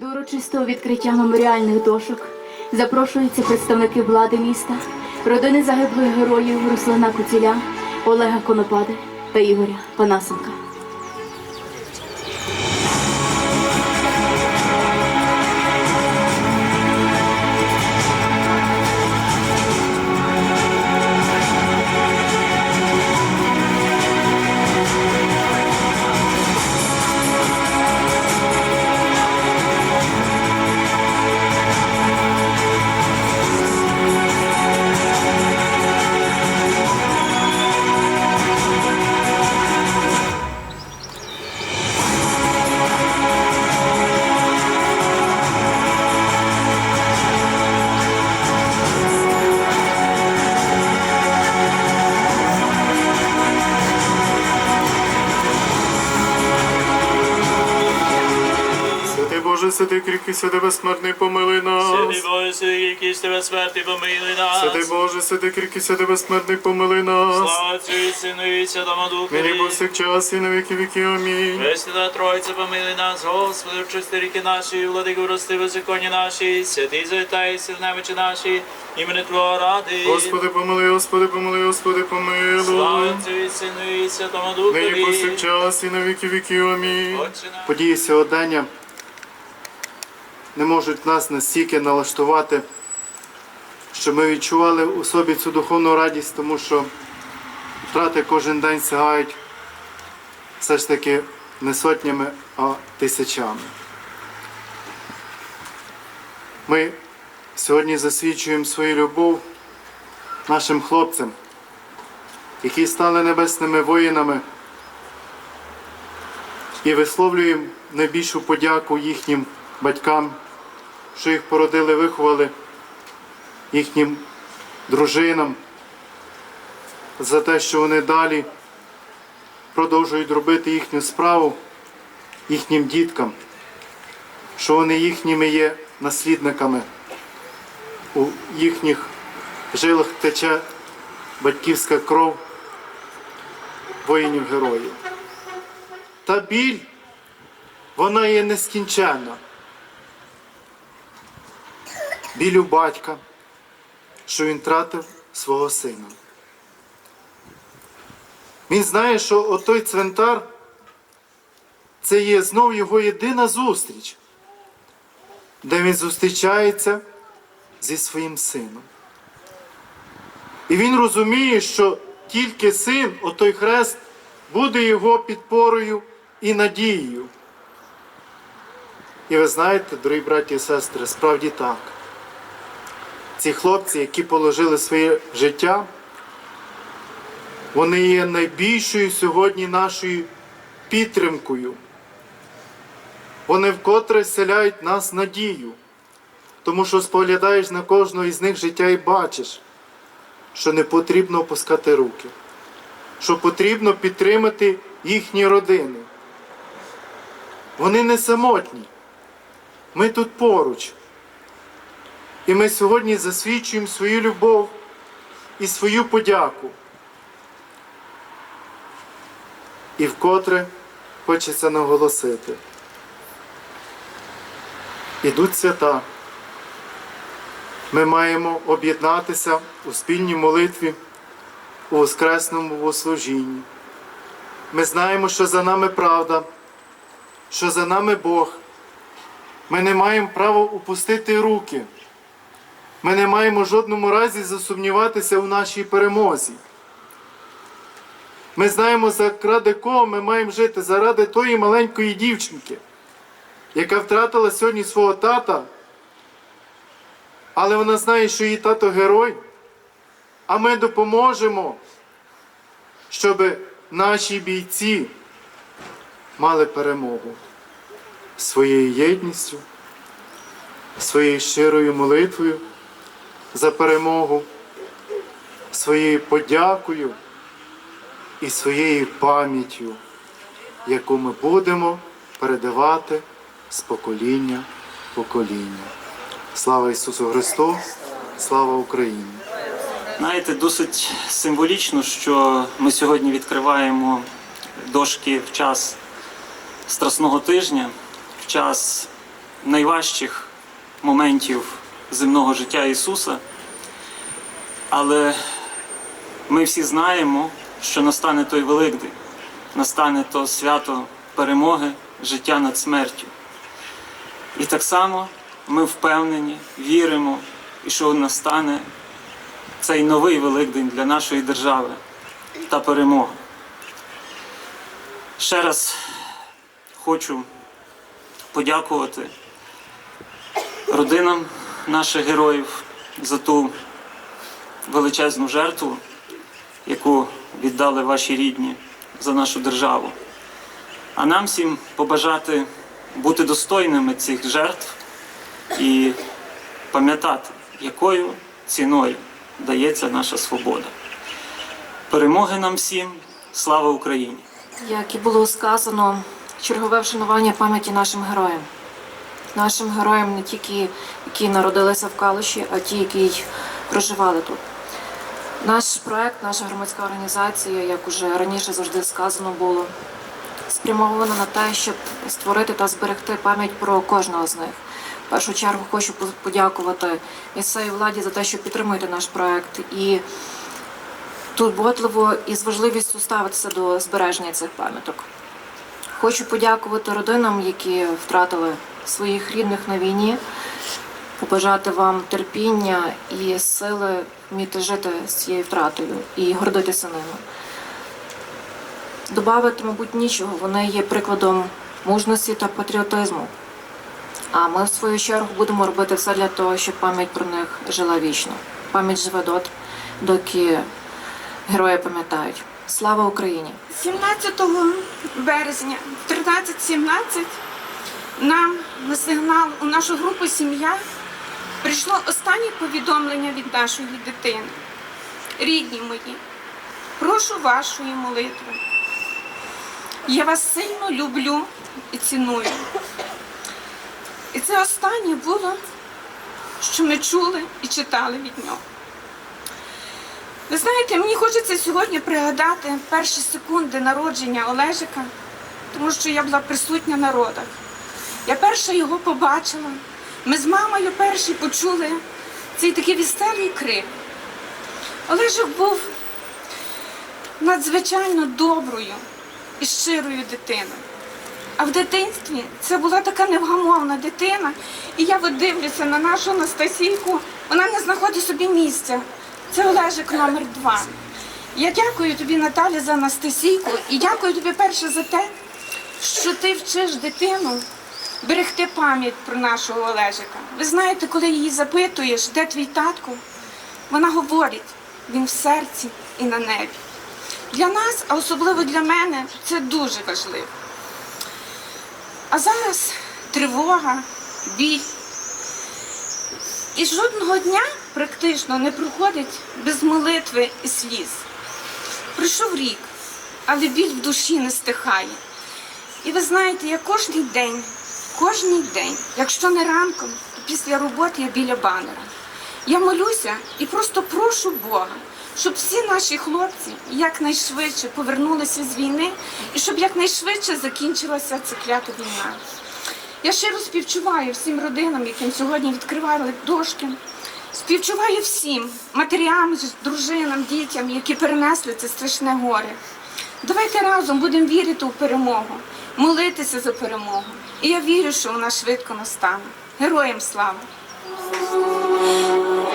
До урочистого відкриття меморіальних дошок запрошуються представники влади міста, родини загиблих героїв Руслана Куціля, Олега Конопади та Ігоря Панасенка. Боже, святий кріпкий, святий безсмертний, помили Святий нас. Боже, святий, який з тебе смерти, помилуй нас. Святий Боже, святий кріпкий, святий безсмертний, помили нас. Слава Отцю і Сину і Святому Нині Духові. повсякчас і на віки віки. Амінь. Пресвята Тройця, помилуй нас, Господи, вчисти ріки наші, владику рости беззаконні наші, святий завітай, немочі наші, імени Твого ради. Господи, помили, Господи, помили, Господи, Слава помилуй. Отцю і Сину і Святому Нині Духові. повсякчас і на віки віки. Амінь. Події сьогодення не можуть нас настільки налаштувати, щоб ми відчували у собі цю духовну радість, тому що втрати кожен день сягають все ж таки не сотнями, а тисячами. Ми сьогодні засвідчуємо свою любов нашим хлопцям, які стали небесними воїнами і висловлюємо найбільшу подяку їхнім батькам, що їх породили, виховали, їхнім дружинам за те, що вони далі продовжують робити їхню справу їхнім діткам, що вони їхніми є наслідниками. У їхніх жилах тече батьківська кров воїнів-героїв. Та біль, вона є нескінченна. Біль у батька, що він тратив свого сина. Він знає, що отой цвинтар це є знов його єдина зустріч, де він зустрічається зі своїм сином. І він розуміє, що тільки син, отой хрест, буде його підпорою і надією. І ви знаєте, дорогі браті і сестри, справді так. Ці хлопці, які положили своє життя, вони є найбільшою сьогодні нашою підтримкою. Вони вкотре селяють нас надію, тому що споглядаєш на кожного із них життя і бачиш, що не потрібно опускати руки що потрібно підтримати їхні родини. Вони не самотні. Ми тут поруч. І ми сьогодні засвідчуємо свою любов і свою подяку. І вкотре хочеться наголосити. Ідуть свята. Ми маємо об'єднатися у спільній молитві у Воскресному богослужінні. Ми знаємо, що за нами правда, що за нами Бог. Ми не маємо права упустити руки. Ми не маємо в жодному разі засумніватися у нашій перемозі. Ми знаємо, заради кого ми маємо жити, заради тої маленької дівчинки, яка втратила сьогодні свого тата, але вона знає, що її тато герой а ми допоможемо, щоб наші бійці мали перемогу своєю єдністю, своєю щирою молитвою за перемогу, своєю подякою і своєю пам'яттю, яку ми будемо передавати з покоління в покоління. Слава Ісусу Христу! Слава Україні! Знаєте, досить символічно, що ми сьогодні відкриваємо дошки в час Страсного тижня, в час найважчих моментів земного життя Ісуса. Але ми всі знаємо, що настане той Великдень, настане то свято перемоги, життя над смертю. І так само ми впевнені, віримо, і що настане цей новий Великдень для нашої держави та перемога. Ще раз хочу подякувати родинам наших героїв за ту величезну жертву, яку віддали ваші рідні за нашу державу. А нам всім побажати бути достойними цих жертв і пам'ятати, якою ціною дається наша свобода. Перемоги нам всім, слава Україні! Як і було сказано, чергове вшанування пам'яті нашим героям. Нашим героям не тільки які народилися в Калуші, а ті, які проживали тут. Наш проект, наша громадська організація, як уже раніше завжди сказано було, спрямована на те, щоб створити та зберегти пам'ять про кожного з них. В першу чергу хочу подякувати місцевій владі за те, що підтримуєте наш проект і турботливо і з важливістю ставитися до збереження цих пам'яток. Хочу подякувати родинам, які втратили своїх рідних на війні, побажати вам терпіння і сили вміти жити з цією втратою і гордитися ними. Добавити, мабуть, нічого. Вони є прикладом мужності та патріотизму. А ми, в свою чергу, будемо робити все для того, щоб пам'ять про них жила вічно. Пам'ять живе дот, доки герої пам'ятають. Слава Україні! 17 березня в 13.17 нам на сигнал у нашу групу сім'я прийшло останнє повідомлення від нашої дитини. Рідні мої, прошу вашої молитви. Я вас сильно люблю і ціную. І це останнє було, що ми чули і читали від нього. Ви знаєте, мені хочеться сьогодні пригадати перші секунди народження Олежика, тому що я була присутня на родах. Я перша його побачила. Ми з мамою перші почули цей такий веселий крик. Олежик був надзвичайно доброю і щирою дитиною. А в дитинстві це була така невгамовна дитина. І я от дивлюся на нашу Анастасійку, вона не знаходить собі місця. Це Олежик номер два. Я дякую тобі, Наталя, за Анастасійку, і дякую тобі перше за те, що ти вчиш дитину берегти пам'ять про нашого Олежика. Ви знаєте, коли її запитуєш, де твій татко, вона говорить, він в серці і на небі. Для нас, а особливо для мене, це дуже важливо. А зараз тривога, біль. І жодного дня практично не проходить без молитви і сліз. Пройшов рік, але біль в душі не стихає. І ви знаєте, я кожен день, кожен день, якщо не ранком, то після роботи я біля банера. Я молюся і просто прошу Бога, щоб всі наші хлопці якнайшвидше повернулися з війни і щоб якнайшвидше закінчилася ця клята війна. Я щиро співчуваю всім родинам, яким сьогодні відкривали дошки. Співчуваю всім матерям, дружинам, дітям, які перенесли це страшне горе. Давайте разом будемо вірити у перемогу, молитися за перемогу. І я вірю, що вона швидко настане. Героям слава!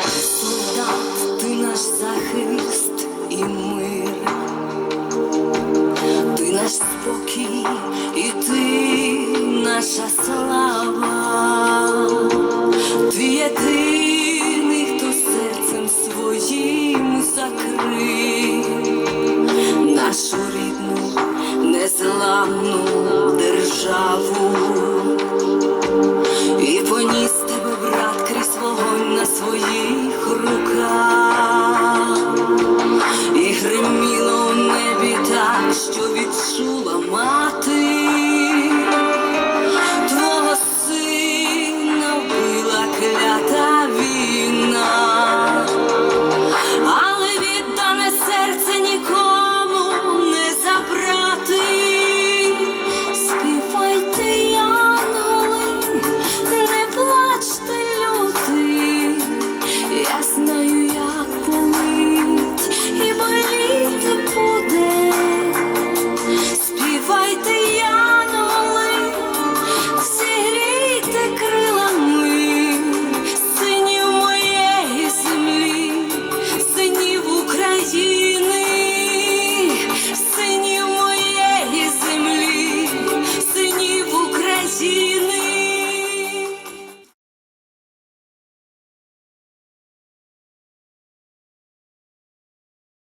Солдат, ти наш захист і мир, ти наш спокій, і ти наша слава, ти єдиний, нашу рідну незламну державу.